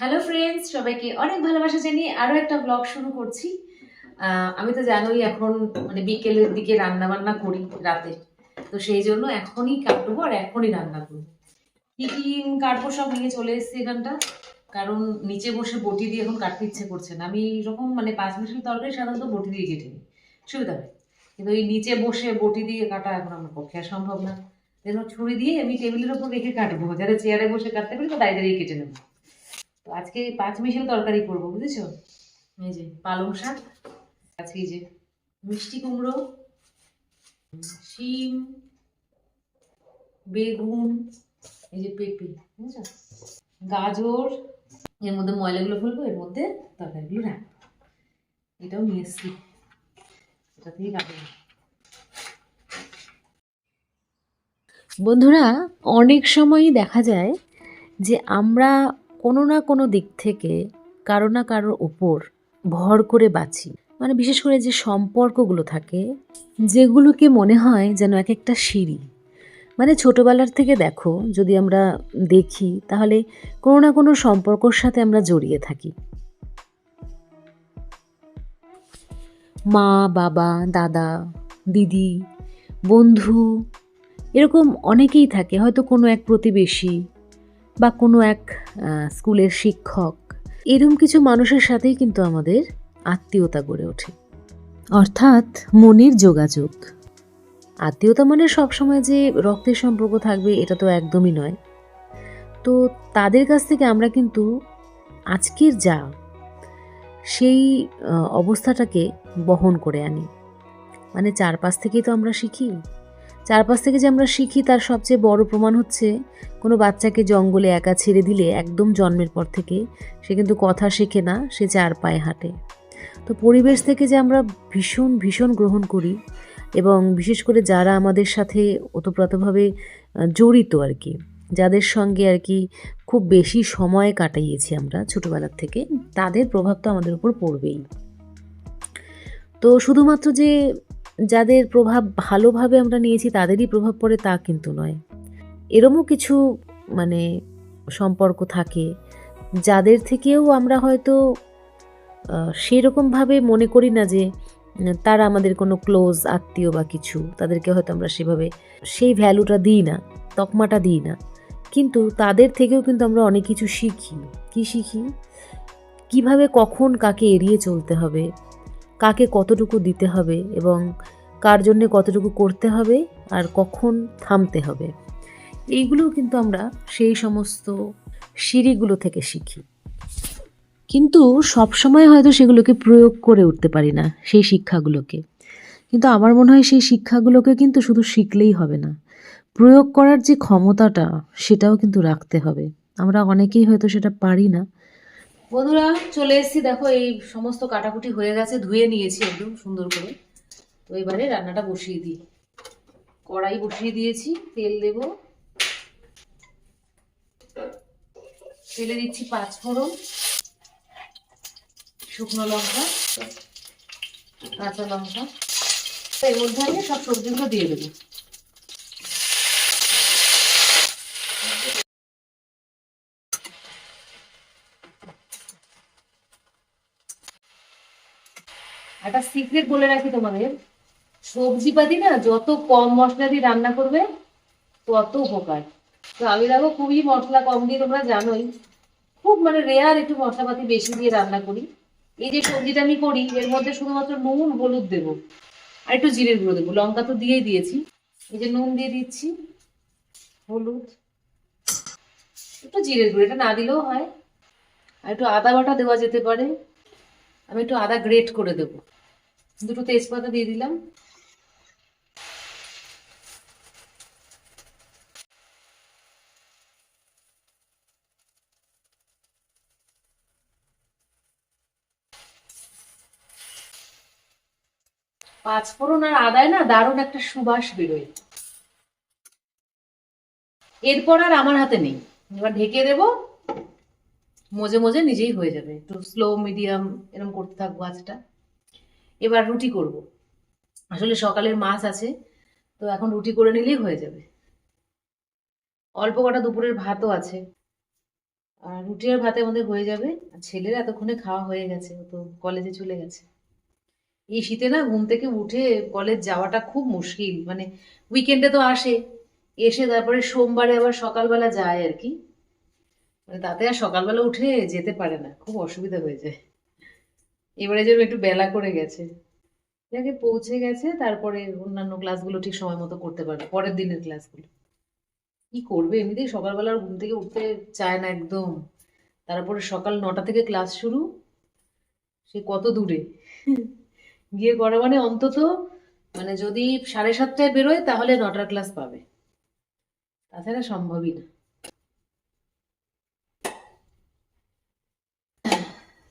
Hello friends সবাইকে অনেক ভালোবাসা জানিয়ে আরও একটা ব্লগ শুরু করছি। আমি তো জানোই এখন মানে বিকেলের দিকে রান্না বান্না করি রাতে। তো সেই জন্য এখনই কাটবো আর এখনই রান্না করব। কি কি কাটবো সব নিয়ে চলে এসেছি এখানটা। কারণ নিচে বসে বটি দিয়ে এখন কাটতে ইচ্ছে করছে না। আমি এরকম মানে পাঁচ মিশাল তরকারি সাধারণত বটি দিয়ে কেটে নিই। সুবিধা কিন্তু এই নিচে বসে বটি দিয়ে কাটা এখন আমার পক্ষে সম্ভব না। যেন ছুরি দিয়ে আমি টেবিলের ওপর রেখে কাটবো। যাতে চেয়ারে বসে কাটতে পারি তো দাঁড়িয়ে দাঁড়িয়ে কেটে নেব। আজকে পাঁচ মিশাল তরকারি করব, বুঝেছ? এই যে পালং শাক, আজকে যে মিষ্টি কুমড়ো, শিম, বেগুন, এই যে পেঁপে, বুঝেছ? গাজর, এর মধ্যে ময়লাগুলো ফেলব, এর মধ্যে তরকারিগুলো রাখব। এটাও নিয়ে এসছি। এটা থেকে কাটবো বন্ধুরা, অনেক সময়ই দেখা যায় যে আমরা কোনো না কোনো দিক থেকে কারও না কারোর ওপর ভর করে বাঁচি। মানে বিশেষ করে যে সম্পর্কগুলো থাকে, যেগুলোকে মনে হয় যেন এক একটা সিঁড়ি। মানে ছোটোবেলার থেকে দেখো, যদি আমরা দেখি, তাহলে কোনো না কোনো সম্পর্কর সাথে আমরা জড়িয়ে থাকি। মা, বাবা, দাদা, দিদি, বন্ধু, এরকম অনেকেই থাকে। হয়তো কোনো এক প্রতিবেশী বা কোনো এক স্কুলের শিক্ষক এরকম কিছু মানুষের সাথেই কিন্তু আমাদের আত্মীয়তা গড়ে ওঠে। অর্থাৎ মনের যোগাযোগ। আত্মীয়তা মানে সবসময় যে রক্তের সম্পর্ক থাকবে, এটা তো একদমই নয়। তো তাদের কাছ থেকে আমরা কিন্তু আজকের যা, সেই অবস্থাটাকে বহন করে আনি। মানে চারপাশ থেকেই তো আমরা শিখি। চারপাশ থেকে যে আমরা শিখি, তার সবচেয়ে বড় প্রমাণ হচ্ছে কোনো বাচ্চাকে জঙ্গলে একা ছেড়ে দিলে একদম জন্মের পর থেকে সে কিন্তু কথা শেখে না, সে চার পায়ে হাঁটে। তো পরিবেশ থেকে যে আমরা ভীষণ ভীষণ গ্রহণ করি এবং বিশেষ করে যারা আমাদের সাথে ওতপ্রোতভাবে জড়িত আর কি, যাদের সঙ্গে আর কি খুব বেশি সময় কাটাইয়েছি আমরা ছোটোবেলার থেকে, তাদের প্রভাব তো আমাদের উপর পড়বেই। তো শুধুমাত্র যে যাদের প্রভাব ভালোভাবে আমরা নিয়েছি, তাদেরই প্রভাব পড়ে তা কিন্তু নয়। এরমও কিছু মানে সম্পর্ক থাকে, যাদের থেকেও আমরা হয়তো সেরকমভাবে মনে করি না যে, তারা আমাদের কোনো ক্লোজ আত্মীয় বা কিছু, তাদেরকে হয়তো আমরা সেভাবে, সেই ভ্যালুটা দিই না, তকমাটা দিই না। কিন্তু তাদের থেকেও কিন্তু আমরা অনেক কিছু শিখি। কি শিখি? কীভাবে কখন কাকে এড়িয়ে চলতে হবে? কাকে কতটুকু দিতে হবে এবং কার জন্য কতটুকু করতে হবে আর কখন থামতে হবে। এইগুলোও কিন্তু আমরা সেই সমস্ত সিঁড়িগুলো থেকে শিখি। কিন্তু সব সময় হয়তো সেগুলোকে প্রয়োগ করে উঠতে পারি না সেই শিক্ষাগুলোকে। কিন্তু আমার মনে হয় সেই শিক্ষাগুলোকে কিন্তু শুধু শিখলেই হবে না। প্রয়োগ করার যে ক্ষমতাটা সেটাও কিন্তু রাখতে হবে। আমরা অনেকেই হয়তো সেটা পারি না। বন্ধুরা, চলে এসেছি। দেখো, এই সমস্ত কাটাকুটি হয়ে গেছে, ধুয়ে নিয়েছি একদম সুন্দর করে। তো এবারে রান্নাটা বসিয়ে দিই। কড়াই বসিয়ে দিয়েছি, তেল দেব। তেলে দিচ্ছি পাঁচ ফোড়ন, শুকনো লঙ্কা, কাঁচা লঙ্কা। এর মধ্যে আমি সব সবজিগুলো দিয়ে দেবো। একটা সিক্রেট বলে রাখি তোমাদের সবজি পাতি না যত কম মশলা দিয়ে রান্না করবে, তত উপকার। তো আমি দেখো খুবই মশলা কম দিয়ে তোমরা জানোই, খুব মানে রেয়ার একটু মশলাপাতি বেশি দিয়ে রান্না করি। এই যে সবজিটা আমি করি, এর মধ্যে শুধুমাত্র নুন, হলুদ দেবো। আর একটু জিরের গুঁড়ো দেবো, লঙ্কা তো দিয়েই দিয়েছি। এই যে নুন দিয়ে দিচ্ছি, হলুদ, একটু জিরের গুঁড়ো, এটা না দিলেও হয়। আর একটু আদা বাটা দেওয়া যেতে পারে। আমি একটু আদা গ্রেট করে দেবো। দুটো তেজপাতা দিয়ে দিলাম। পাঁচ ফোড়ন আর আদায় না দারুণ একটা সুবাস বেরোয়। এরপর আর আমার হাতে নেই। এবার ঢেকে দেবো। মজে মজে নিজেই হয়ে যাবে। একটু স্লো মিডিয়াম এরকম করতে থাকব আজটা এবার রুটি করব। আসলে সকালের মাছ আছে, তো এখন রুটি করে নিলেই হয়ে যাবে। অল্প কটা দুপুরের ভাতও আছে। আর রুটি আর ভাতে আমাদের হয়ে যাবে। আর ছেলের এতক্ষণে খাওয়া হয়ে গেছে তো কলেজে চলে গেছে। এই শীতে না ঘুম থেকে উঠে কলেজ যাওয়াটা খুব মুশকিল। মানে উইকেন্ডে তো আসে, এসে তারপরে সোমবারে আবার সকালবেলা যায় আর কি। মানে তাতে আর সকালবেলা উঠে যেতে পারে না, খুব অসুবিধা হয়ে যায়। এবারে যেন একটু বেলা করে গেছে। যাকে পৌঁছে গেছে, তারপরে অন্যান্য ক্লাসগুলো ঠিক সময় মতো করতে পারবে, পরের দিনের ক্লাসগুলো কি করবে? এমনিতেই সকালবেলা ঘুম থেকে উঠতে চায় না একদম। তারপরে সকাল নটা থেকে ক্লাস শুরু। সে কত দূরে? গিয়ে করে মানে অন্তত মানে যদি সাড়ে সাতটায় বেরোয়, তাহলে নটার ক্লাস পাবে। তাছাড়া সম্ভবই না।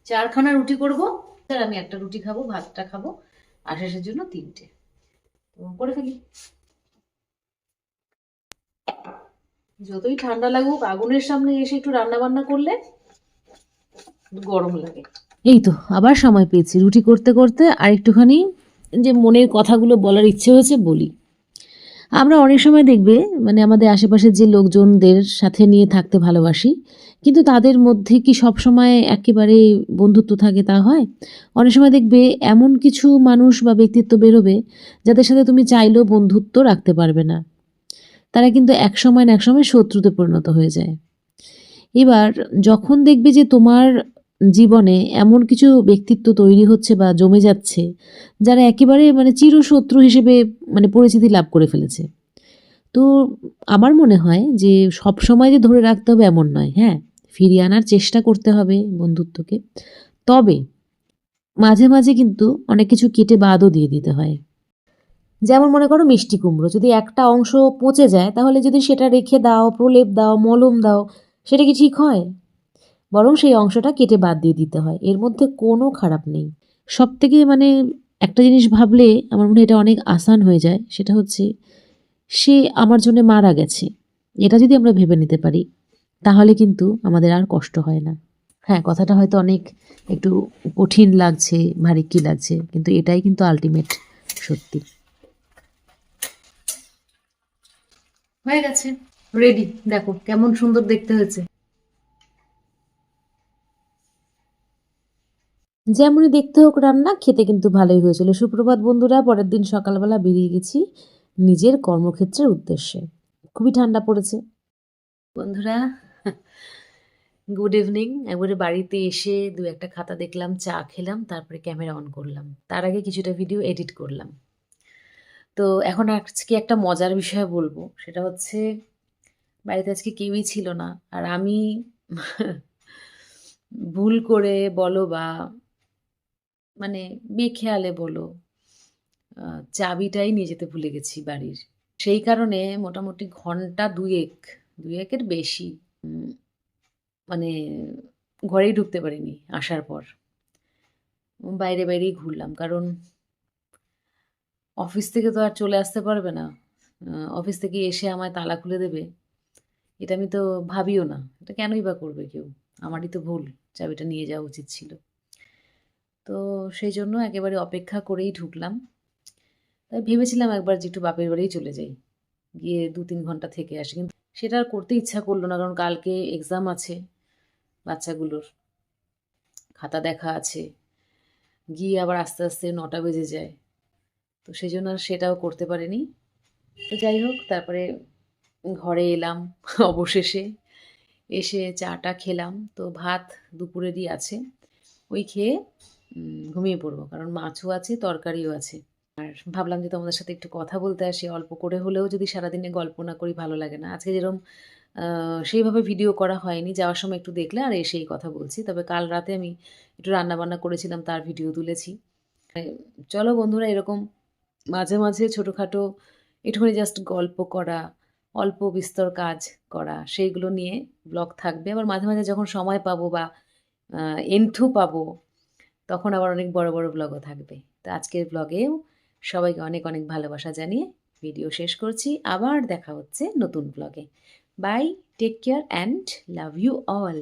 চারখানা রুটি করব। আর আমি একটা রুটি খাব, ভাতটা খাব আশেষের জন্য তিনটে। তো করে ফেলি। যতই ঠান্ডা লাগুক, আগুনের সামনে এসে একটু রান্না বান্না করলে গরম লাগে। এই তো, আবার সময় পেয়েছি। রুটি করতে করতে আর একটুখানি যে মনের কথাগুলো বলার ইচ্ছে হয়েছে বলি। আমরা অনেক সময় দেখবে মানে আমাদের আশেপাশের যে লোকজনদের সাথে নিয়ে থাকতে ভালোবাসি কিন্তু তাদের মধ্যে কি সব সময় একেবারে বন্ধুত্ব থাকে তা হয়? অনেক সময় দেখবে এমন কিছু মানুষ বা ব্যক্তিত্ব বেরোবে যাদের সাথে তুমি চাইলেও বন্ধুত্ব রাখতে পারবে না। তারা কিন্তু এক সময় না এক সময় শত্রুতে পরিণত হয়ে যায়। এবার যখন দেখবে যে তোমার জীবনে এমন কিছু ব্যক্তিত্ব তৈরি হচ্ছে বা জমে যাচ্ছে, যারা একেবারে মানে চিরশত্রু হিসেবে মানে পরিচিতি লাভ করে ফেলেছে তো আমার মনে হয় যে সব সময় যে ধরে রাখতে হবে এমন নয় হ্যাঁ? ফিরিয়ে আনার চেষ্টা করতে হবে বন্ধুত্বকে। তবে মাঝে মাঝে কিন্তু অনেক কিছু কেটে বাদও দিয়ে দিতে হয়। যেমন মনে করো মিষ্টি কুমড়ো, যদি একটা অংশ পচে যায়, তাহলে যদি সেটা রেখে দাও, প্রলেপ দাও, মলম দাও, সেটা কি ঠিক হয়? বরং সেই অংশটা কেটে বাদ দিয়ে দিতে হয়। এর মধ্যে কোনো খারাপ নেই। সব থেকে মানে একটা জিনিস ভাবলে আমার মনে হয় এটা অনেক আসান হয়ে যায়, সেটা হচ্ছে সে আমার জন্য মারা গেছে। এটা যদি আমরা ভেবে নিতে পারি তাহলে কিন্তু আমাদের আর কষ্ট হয় না। হ্যাঁ কথাটা হয়তো অনেক একটু কঠিন লাগছে ভারী কি লাগছে কিন্তু এটাই কিন্তু আলটিমেট সত্যি। হয়ে গেছে। রেডি দেখো কেমন সুন্দর দেখতে হয়েছে। যেমনই দেখতে হোক রান্না খেতে কিন্তু ভালোই হয়েছিল। সুপ্রভাত বন্ধুরা পরের দিন সকালবেলা বেরিয়ে গেছি। নিজের কর্মক্ষেত্রের উদ্দেশ্যে। খুবই ঠান্ডা পড়েছে। বন্ধুরা গুড ইভিনিং একবারে বাড়িতে এসে দু একটা খাতা দেখলাম, চা খেলাম, তারপরে ক্যামেরা অন করলাম। তার আগে কিছুটা ভিডিও এডিট করলাম। তো এখন আজকে একটা মজার বিষয় বলব। সেটা হচ্ছে, বাড়িতে আজকে কেউই ছিল না। আর আমি ভুল করে বলো বা মানে বেখেয়ালে বলো চাবিটাই নিয়ে যেতে ভুলে গেছি বাড়ির। সেই কারণে মোটামুটি ঘণ্টা দুয়েক, দুয়েকের বেশি মানে ঘরেই ঢুকতে পারিনি আসার পর। বাইরে বাইরেই ঘুরলাম, কারণ অফিস থেকে তো আর চলে আসতে পারবে না। অফিস থেকে এসে আমায় তালা খুলে দেবে, এটা আমি তো ভাবিও না। এটা কেনই বা করবে কেউ? আমারই তো ভুল, চাবিটা নিয়ে যাওয়া উচিত ছিল। তো সেই জন্য একেবারে অপেক্ষা করেই ঢুকলাম। তাই ভেবেছিলাম একবার যে একটু বাপের বাড়িই চলে যাই। গিয়ে দু তিন ঘণ্টা থেকে আসি। কিন্তু সেটা আর করতে ইচ্ছা করল না, কারণ কালকে এক্সাম আছে বাচ্চাগুলোর। খাতা দেখা আছে। গিয়ে আবার আস্তে আস্তে নটা বেজে যায়। তো সেই জন্য আর সেটাও করতে পারিনি। তো যাই হোক, তারপরে ঘরে এলাম অবশেষে। এসে চাটা খেলাম। তো ভাত দুপুরেরই আছে। ওই খেয়ে ঘুমিয়ে পড়ব। কারণ মাছও আছে, তরকারিও আছে। আর ভাবলাম যে তোমাদের সাথে একটু কথা বলতে আসি, অল্প করে হলেও যদি সারাদিনে গল্প না করি ভালো লাগে না। আজকে যেরকম সেইভাবে ভিডিও করা হয়নি, যাওয়ার সময় একটু দেখলে আর এসেই কথা বলছি। তবে কাল রাতে আমি একটু রান্না বান্না করেছিলাম, তার ভিডিও তুলেছি। চলো বন্ধুরা এরকম মাঝে মাঝে ছোটোখাটো একটুখানি জাস্ট গল্প করা, অল্প বিস্তর কাজ করা, সেইগুলো নিয়ে ব্লগ থাকবে। আবার মাঝে মাঝে যখন সময় পাবো বা এন্থু পাবো, তখন আবার অনেক বড় বড় ব্লগও থাকবে। তো আজকের ব্লগেও সবাইকে অনেক অনেক ভালোবাসা জানিয়ে ভিডিও শেষ করছি। আবার দেখা হচ্ছে নতুন ব্লগে bye take care and love you all